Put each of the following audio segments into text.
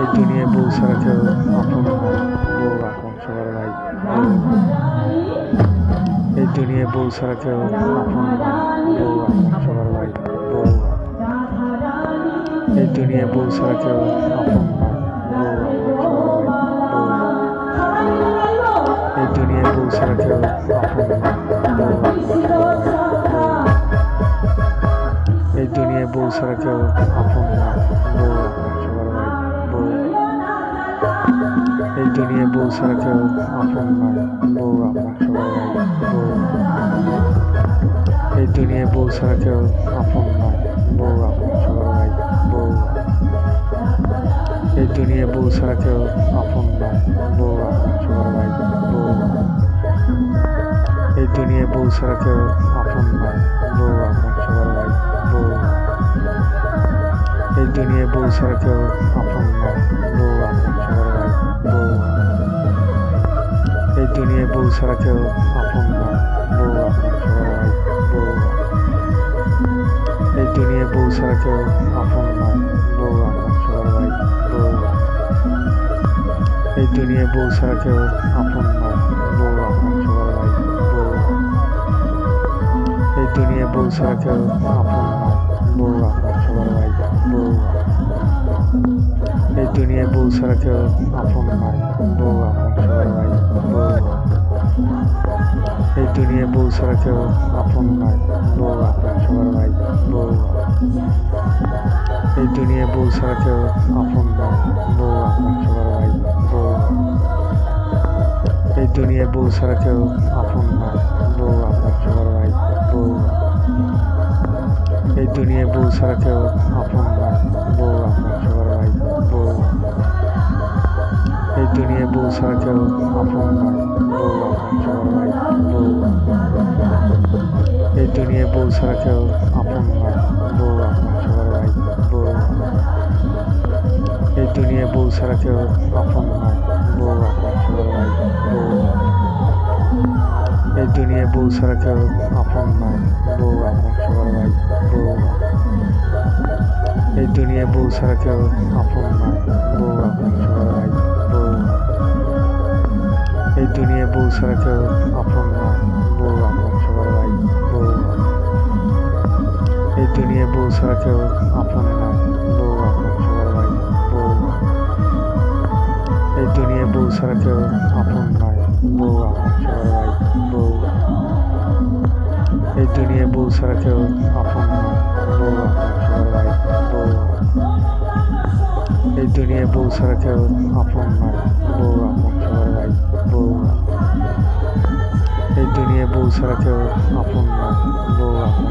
এই দুনিয়ায় বউ ছাড়া কেউ আপন বউ আপন, সবার ভাই। এই দুনিয়ায় বউ ছাড়া কেউ আপন বউ আপন, সবার ভাই। বউ এই দুনিয়ায় বউ ছাড়া কেউ আপন নয় বউ আপন, সবার ভাই। বউ এই দুনিয়ায় বউ ছাড়া কেউ আপন বউ এই দুনিয়ায় বউ ছাড়া কেউ আপন নয়। বউ আপন সবার বউ। এই দুনিয়ায় বউ ছাড়া কেউ আপন নয়। বউ আপন সবার ভাই বউ। এই দুনিয়ায় বউ ছাড়া কেউ আপন নয়। বউ আপন সবার ভাই বউ। এই দুনিয়ায় বউ ছাড়া কেউ আপন নয়। বউ আপন সবার ভাই বউ। এই দুনিয়ায় বউ ছাড়া কেউ আপন নয়। বউ আপন দুনিয়ায় বউ ছাড়া কেউ আপন নয় বউ আপন সবার ভাই বউ এই দুনিয়ায় বউ ছাড়া কেউ আপন নয় বউ আপন সবার ভাই বউ এই দুনিয়ায় বউ ছাড়া কেউ আপন নয় বউ আপন সবার ভাই বউ এই দুনিয়ায় বউ ছাড়া কেউ আপন নয় বউ আপন সবার ভাই বউ এই দুনিয়ায় বউ ছাড়া কেউ আপন নয় এই দুনিয়ায় বউ ছাড়া কেউ আপন নয়। বউ আপন সবার ভাই, বউ। এই দুনিয়ায় বউ ছাড়া কেউ আপন নয়। বউ আপন সবার ভাই, বউ। এই দুনিয়ায় বউ ছাড়া কেউ আপন নয়। বউ আপন সবার ভাই, বউ। এই দুনিয়ায় বউ ছাড়া কেউ আপন নয়। বউ আপন সবার ভাই, বউ। এই দুনিয়ায় বউ ছাড়া কেউ আপন নয়। বউ আপন সবার ভাই, বউ। এই দুনিয়ায় বউ ছাড়া কেউ আপন নয় বউ আপন সবার ভাই বউ এই দুনিয়ায় বউ ছাড়া কেউ আপন নয় বউ আপন সবার ভাই বউ এই দুনিয়ায় বউ ছাড়া কেউ আপন নয় বউ আপন সবার ভাই বউ এই দুনিয়ায় বউ ছাড়া কেউ আপন নয় বউ আপন সবার ভাই বউ এই দুনিয়ায় বউ ছাড়া কেউ আপন এই দুনিয়ায় বউ ছাড়া কেউ আপন নয় বউ আপন, সবার ভাই, বউ এই দুনিয়ায় বউ ছাড়া কেউ আপন নয় বউ আপন, সবার ভাই, বউ এই দুনিয়ায় বউ ছাড়া কেউ আপন নয় বউ আপন, সবার ভাই, বউ এই দুনিয়ায় বউ ছাড়া কেউ আপন নয় বউ আপন, সবার ভাই, বউ এই দুনিয়ায় বউ ছাড়া কেউ আপন নয় বউ আপন।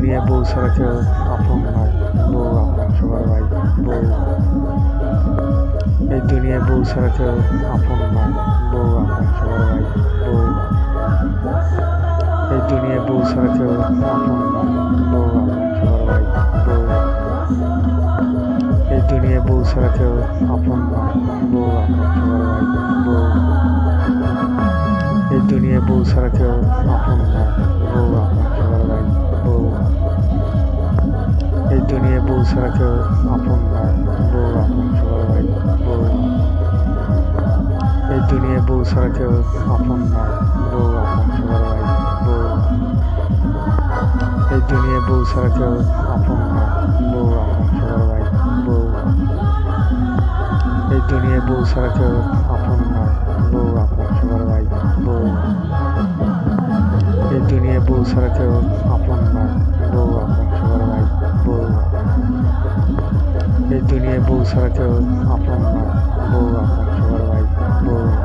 দুনিয়ায় বউ ছাড়া কেউ আপন নয়। বউ আপন সবার ভাই, বউ। এই দুনিয়ায় বউ ছাড়া কেউ আপন নয়। বউ আপন সবার ভাই, বউ। এই দুনিয়ায় বউ ছাড়া কেউ আপন নয়। বউ আপন সবার ভাই, বউ। এই দুনিয়ায় বউ ছাড়া কেউ আপন নয়। বউ আপন সবার ভাই, বউ। এই দুনিয়ায় বউ ছাড়া কেউ আপন নয়। বউ আপন সবার ভাই, বউ। দুনিয়ায় বউ ছাড়া কেউ আপন নয় বউ আপন সবার ভাই বউ এই দুনিয়ায় বউ ছাড়া কেউ আপন নয় বউ আপন সবার ভাই বউ এই দুনিয়ায় বউ ছাড়া কেউ আপন নয় বউ আপন সবার ভাই বউ এই দুনিয়ায় বউ ছাড়া কেউ আপন নয় বউ আপন সবার ভাই বউ এই দুনিয়ায় বউ ছাড়া কেউ এই দুনিয়ায় বউ ছাড়া কেউ আপন নয় বউ আপন সবার ভাই বউ